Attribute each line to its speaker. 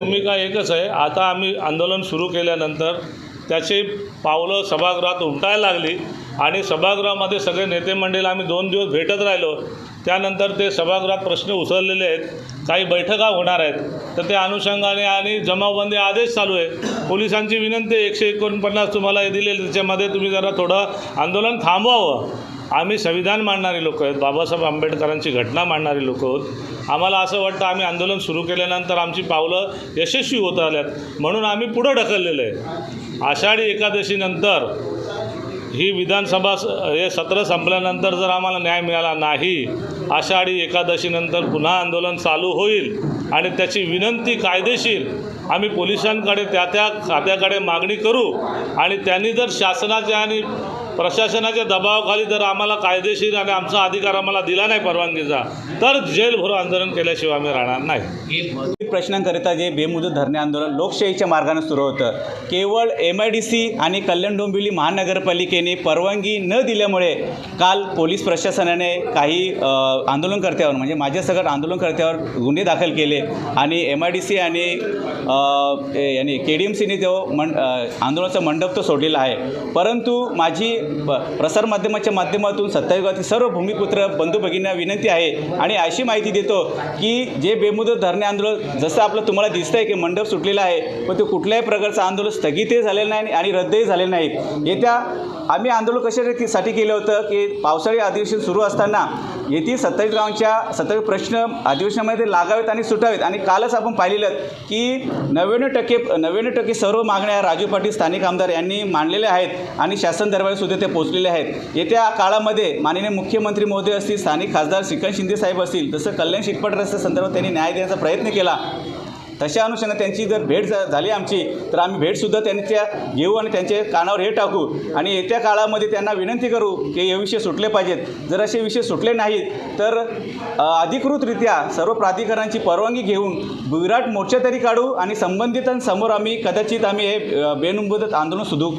Speaker 1: भूमिका एकच आहे. आता आम्ही आंदोलन सुरू केल्यानंतर त्याची पावलं सभागृहात उमटायला लागली आणि सभागृहामध्ये सगळे नेते मंडळी आम्ही दोन दिवस भेटत राहिलो. त्यानंतर ते सभागृहात प्रश्न उचललेले आहेत. काही बैठका होणार आहेत. तर त्या अनुषंगाने आणि जमावबंदी आदेश चालू आहे. पोलिसांची विनंती एकशे एकोणपन्नास तुम्हाला हे त्याच्यामध्ये तुम्ही जरा थोडं आंदोलन थांबवावं. आम्ही संविधान मांडणारी लोक आहेत बाबासाहेब आंबेडकरांची घटना मांडणारी लोक आहोत. आम्हाला असं वाटतं आम्ही आंदोलन सुरू केल्यानंतर आमची पावलं यशस्वी होत आल्यात. म्हणून आम्ही पुढं ढकललेलं आहे. आषाढी एकादशीनंतर ही विधानसभा स- हे सत्र संपल्यानंतर जर आम्हाला न्याय मिळाला नाही आषाढी एकादशीनंतर पुन्हा आंदोलन चालू होईल आणि त्याची विनंती कायदेशीर आम्ही पोलिसांकडे त्या त्या खात्याकडे मागणी करू आणि त्यांनी जर शासनाच्या आणि प्रशासनाच्या दबावाखाली जर आम्हाला कायदेशीर आणि आमचा अधिकार आम्हाला दिला नाही परवानगीचा. तर जेल भरो आंदोलन केल्याशिवाय आम्ही राहणार नाही.
Speaker 2: प्रश्नांकरिता जे बेमुदत धरणे आंदोलन लोकशाहीच्या मार्गाने सुरू होतं. केवळ एम आय डी सी आणि कल्याण डोंबिवली महानगरपालिकेने परवानगी न दिल्यामुळे काल पोलीस प्रशासनाने काही आंदोलनकर्त्यावर म्हणजे माझ्या सगळं आंदोलनकर्त्यावर गुन्हे दाखल केले आणि एम आय डी सी आणि यांनी के डी एम सीने तो मं आंदोलनाचा मंडप तो सोडलेला आहे. परंतु माझी प्रसारमाध्यमाच्या माध्यमातून सत्तायुगातील सर्व भूमिपुत्र बंधू भगिनींना विनंती आहे आणि अशी माहिती देतो की जे बेमुदत धरणे आंदोलन जसं आपलं तुम्हाला दिसतं आहे की मंडप सुटलेला आहे पण ते कुठल्याही प्रकारचं आंदोलन स्थगितही झालेलं नाही आणि रद्दही झालेलं नाही. येत्या आम्ही आंदोलन कशासाठी केलं होतं की पावसाळी अधिवेशन सुरू असताना येथील सत्तावीस गावांच्या सत्तावीस प्रश्न अधिवेशनामध्ये लागावेत आणि सुटावेत. आणि कालच आपण पाहिलेलं की नव्याण्णव टक्के नव्याण्णव टक्के सर्व मागण्या राजू पाटील स्थानिक आमदार यांनी मांडलेल्या आहेत आणि शासन दरबारसुद्धा ते पोहोचलेले आहेत. येत्या काळामध्ये माननीय मुख्यमंत्री महोदय असतील स्थानिक खासदार श्रीकांत शिंदे साहेब असतील तसं कल्याण शिटपट रस्त्या संदर्भात त्यांनी न्याय देण्याचा प्रयत्न केला. तशा अनुषंगाने त्यांची जर भेट झाली आमची तर आम्ही भेटसुद्धा त्यांच्या घेऊ आणि त्यांचे कानावर हे टाकू. आणि येत्या काळामध्ये त्यांना विनंती करू की हे विषय सुटले पाहिजेत. जर असे विषय सुटले नाहीत तर अधिकृतरित्या सर्व प्राधिकरणांची परवानगी घेऊन विराट मोर्चा तरी काढू आणि संबंधितांसमोर आम्ही कदाचित आम्ही हे बेनुंबोधत आंदोलन सुधू